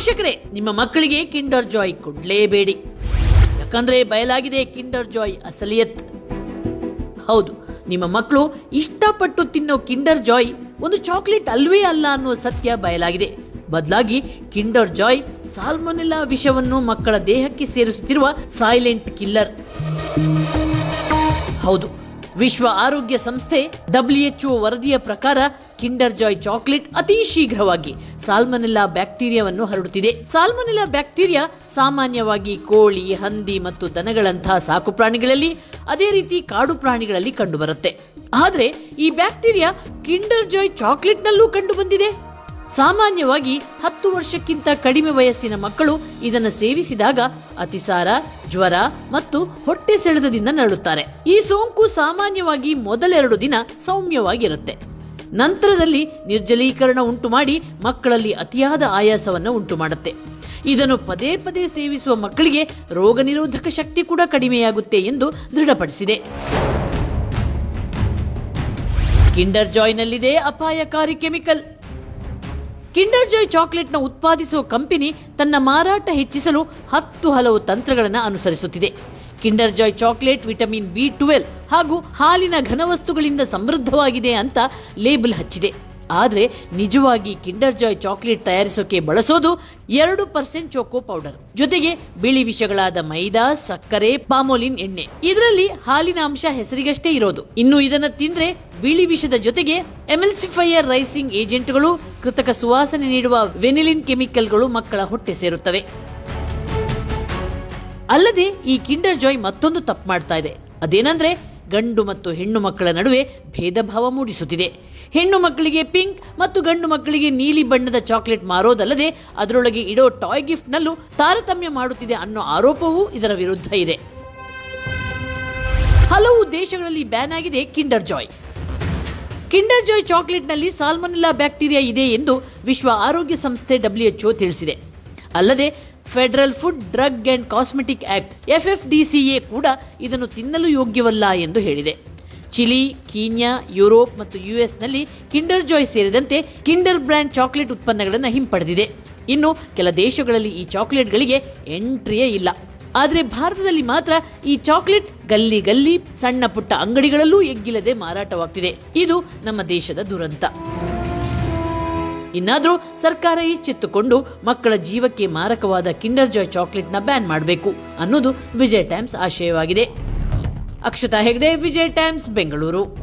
ಪೋಷಕರೇ, ನಿಮ್ಮ ಮಕ್ಕಳಿಗೆ ಕಿಂಡರ್ ಜಾಯ್ ಕೊಡ್ಲೇಬೇಡಿ. ಯಾಕಂದ್ರೆ ಬಯಲಾಗಿದೆ ಕಿಂಡರ್ ಜಾಯ್ ಅಸಲಿಯತ್. ಹೌದು, ನಿಮ್ಮ ಮಕ್ಕಳು ಇಷ್ಟಪಟ್ಟು ತಿನ್ನೋ ಕಿಂಡರ್ ಜಾಯ್ ಒಂದು ಚಾಕ್ಲೇಟ್ ಅಲ್ವೇ ಅಲ್ಲ ಅನ್ನೋ ಸತ್ಯ ಬಯಲಾಗಿದೆ. ಬದಲಾಗಿ ಕಿಂಡರ್ ಜಾಯ್ ಸಾಲ್ಮೊನೆಲ್ಲಾ ವಿಷವನ್ನು ಮಕ್ಕಳ ದೇಹಕ್ಕೆ ಸೇರಿಸುತ್ತಿರುವ ಸೈಲೆಂಟ್ ಕಿಲ್ಲರ್ ಹೌದು ವಿಶ್ವ ಆರೋಗ್ಯ ಸಂಸ್ಥೆ ಡಬ್ಲ್ಯೂಎಚ್ಒ ವರದಿಯ ಪ್ರಕಾರ ಕಿಂಡರ್ ಜಾಯ್ ಚಾಕ್ಲೇಟ್ ಅತಿ ಶೀಘ್ರವಾಗಿ ಸಾಲ್ಮನೆಲ್ಲಾ ಬ್ಯಾಕ್ಟೀರಿಯಾವನ್ನು ಹರಡುತ್ತಿದೆ. ಸಾಲ್ಮನೆಲ್ಲಾ ಬ್ಯಾಕ್ಟೀರಿಯಾ ಸಾಮಾನ್ಯವಾಗಿ ಕೋಳಿ, ಹಂದಿ ಮತ್ತು ದನಗಳಂತಹ ಸಾಕು ಪ್ರಾಣಿಗಳಲ್ಲಿ, ಅದೇ ರೀತಿ ಕಾಡು ಪ್ರಾಣಿಗಳಲ್ಲಿ ಕಂಡುಬರುತ್ತೆ. ಆದರೆ ಈ ಬ್ಯಾಕ್ಟೀರಿಯಾ ಕಿಂಡರ್ ಜಾಯ್ ಚಾಕ್ಲೇಟ್ನಲ್ಲೂ ಕಂಡುಬಂದಿದೆ. ಸಾಮಾನ್ಯವಾಗಿ ಹತ್ತು ವರ್ಷಕ್ಕಿಂತ ಕಡಿಮೆ ವಯಸ್ಸಿನ ಮಕ್ಕಳು ಇದನ್ನು ಸೇವಿಸಿದಾಗ ಅತಿಸಾರ, ಜ್ವರ ಮತ್ತು ಹೊಟ್ಟೆ ಸೆಳೆತದಿಂದ ನರಳುತ್ತಾರೆ. ಈ ಸೋಂಕು ಸಾಮಾನ್ಯವಾಗಿ ಮೊದಲೆರಡು ದಿನ ಸೌಮ್ಯವಾಗಿರುತ್ತೆ. ನಂತರದಲ್ಲಿ ನಿರ್ಜಲೀಕರಣ ಉಂಟು ಮಾಡಿ ಮಕ್ಕಳಲ್ಲಿ ಅತಿಯಾದ ಆಯಾಸವನ್ನು ಉಂಟು ಮಾಡುತ್ತೆ ಇದನ್ನು ಪದೇ ಪದೇ ಸೇವಿಸುವ ಮಕ್ಕಳಿಗೆ ರೋಗ ನಿರೋಧಕ ಶಕ್ತಿ ಕೂಡ ಕಡಿಮೆಯಾಗುತ್ತೆ ಎಂದು ದೃಢಪಡಿಸಿದೆ. ಕಿಂಡರ್ ಜಾಯ್ನಲ್ಲಿದೆ ಅಪಾಯಕಾರಿ ಕೆಮಿಕಲ್. ಕಿಂಡರ್ ಜಾಯ್ ಚಾಕ್ಲೇಟ್ನ ಉತ್ಪಾದಿಸುವ ಕಂಪನಿ ತನ್ನ ಮಾರಾಟ ಹೆಚ್ಚಿಸಲು ಹತ್ತು ಹಲವು ತಂತ್ರಗಳನ್ನು ಅನುಸರಿಸುತ್ತಿದೆ. Kinder Joy chocolate vitamin B twelve ಹಾಗೂ ಹಾಲಿನ ಘನವಸ್ತುಗಳಿಂದ ಸಮೃದ್ಧವಾಗಿದೆ ಅಂತ ಲೇಬಲ್ ಹಚ್ಚಿದೆ. ಆದರೆ ನಿಜವಾಗಿ ಕಿಂಡರ್ ಜಾಯ್ ಚಾಕ್ಲೇಟ್ ತಯಾರಿಸೋಕೆ ಬಳಸೋದು ಎರಡು ಪರ್ಸೆಂಟ್ ಚೋಕೋ ಪೌಡರ್ ಜೊತೆಗೆ ಬಿಳಿ ವಿಷಗಳಾದ ಮೈದಾ, ಸಕ್ಕರೆ, ಪಾಮೋಲಿನ್ ಎಣ್ಣೆ. ಇದರಲ್ಲಿ ಹಾಲಿನ ಅಂಶ ಹೆಸರಿಗಷ್ಟೇ ಇರೋದು. ಇನ್ನು ಇದನ್ನ ತಿಂದ್ರೆ ಬಿಳಿ ವಿಷದ ಜೊತೆಗೆ ಎಮಲ್ಸಿಫೈಯರ್ ರೈಸಿಂಗ್ ಏಜೆಂಟ್ಗಳು ಕೃತಕ ಸುವಾಸನೆ ನೀಡುವ ವೆನಿಲಿನ್ ಕೆಮಿಕಲ್ಗಳು ಮಕ್ಕಳ ಹೊಟ್ಟೆ ಸೇರುತ್ತವೆ. ಅಲ್ಲದೆ ಈ ಕಿಂಡರ್ ಜಾಯ್ ಮತ್ತೊಂದು ತಪ್ಪು ಮಾಡ್ತಾ ಇದೆ. ಅದೇನಂದ್ರೆ ಗಂಡು ಮತ್ತು ಹೆಣ್ಣು ಮಕ್ಕಳ ನಡುವೆ ಭೇದ ಭಾವ ಮೂಡಿಸುತ್ತಿದೆ. ಹೆಣ್ಣು ಮಕ್ಕಳಿಗೆ ಪಿಂಕ್ ಮತ್ತು ಗಂಡು ಮಕ್ಕಳಿಗೆ ನೀಲಿ ಬಣ್ಣದ ಚಾಕ್ಲೇಟ್ ಮಾರೋದಲ್ಲದೆ ಅದರೊಳಗೆ ಇಡೋ ಟಾಯ್ ಗಿಫ್ಟ್ನಲ್ಲೂ ತಾರತಮ್ಯ ಮಾಡುತ್ತಿದೆ ಅನ್ನೋ ಆರೋಪವೂ ಇದರ ವಿರುದ್ಧ ಇದೆ. ಹಲವು ದೇಶಗಳಲ್ಲಿ ಬ್ಯಾನ್ ಆಗಿದೆ ಕಿಂಡರ್ ಜಾಯ್. ಕಿಂಡರ್ ಜಾಯ್ ಚಾಕ್ಲೇಟ್ನಲ್ಲಿ ಸಾಲ್ಮೊನೆಲ್ಲಾ ಬ್ಯಾಕ್ಟೀರಿಯಾ ಇದೆ ಎಂದು ವಿಶ್ವ ಆರೋಗ್ಯ ಸಂಸ್ಥೆ ಡಬ್ಲ್ಯೂಎಚ್ಒ ತಿಳಿಸಿದೆ. ಅಲ್ಲದೆ Federal Food, Drug and Cosmetic Act, FFDCA ಕೂಡ ಇದನ್ನು ತಿನ್ನಲು ಯೋಗ್ಯವಲ್ಲ ಎಂದು ಹೇಳಿದೆ. ಚಿಲಿ, ಕೀನ್ಯಾ, ಯುರೋಪ್ ಮತ್ತು ಯುಎಸ್ನಲ್ಲಿ ಕಿಂಡರ್ ಜಾಯ್ ಸೇರಿದಂತೆ ಕಿಂಡರ್ ಬ್ರ್ಯಾಂಡ್ ಚಾಕ್ಲೇಟ್ ಉತ್ಪನ್ನಗಳನ್ನು ಹಿಂಪಡೆದಿದೆ. ಇನ್ನು ಕೆಲ ದೇಶಗಳಲ್ಲಿ ಈ ಚಾಕ್ಲೇಟ್ಗಳಿಗೆ ಎಂಟ್ರಿಯೇ ಇಲ್ಲ. ಆದರೆ ಭಾರತದಲ್ಲಿ ಮಾತ್ರ ಈ ಚಾಕ್ಲೇಟ್ ಗಲ್ಲಿ ಗಲ್ಲಿ ಸಣ್ಣ ಪುಟ್ಟ ಅಂಗಡಿಗಳಲ್ಲೂ ಎಗ್ಗಿಲ್ಲದೆ ಮಾರಾಟವಾಗ್ತಿದೆ. ಇದು ನಮ್ಮ ದೇಶದ ದುರಂತ. ಇನ್ನಾದರೂ ಸರ್ಕಾರ ಎಚ್ಚೆತ್ತುಕೊಂಡು ಮಕ್ಕಳ ಜೀವಕ್ಕೆ ಮಾರಕವಾದ ಕಿಂಡರ್ ಜಾಯ್ ಚಾಕ್ಲೇಟ್ನ ಬ್ಯಾನ್ ಮಾಡಬೇಕು ಅನ್ನೋದು ವಿಜಯ್ ಟೈಮ್ಸ್ ಆಶಯವಾಗಿದೆ. ಅಕ್ಷತಾ ಹೆಗ್ಡೆ, ವಿಜಯ್ ಟೈಮ್ಸ್, ಬೆಂಗಳೂರು.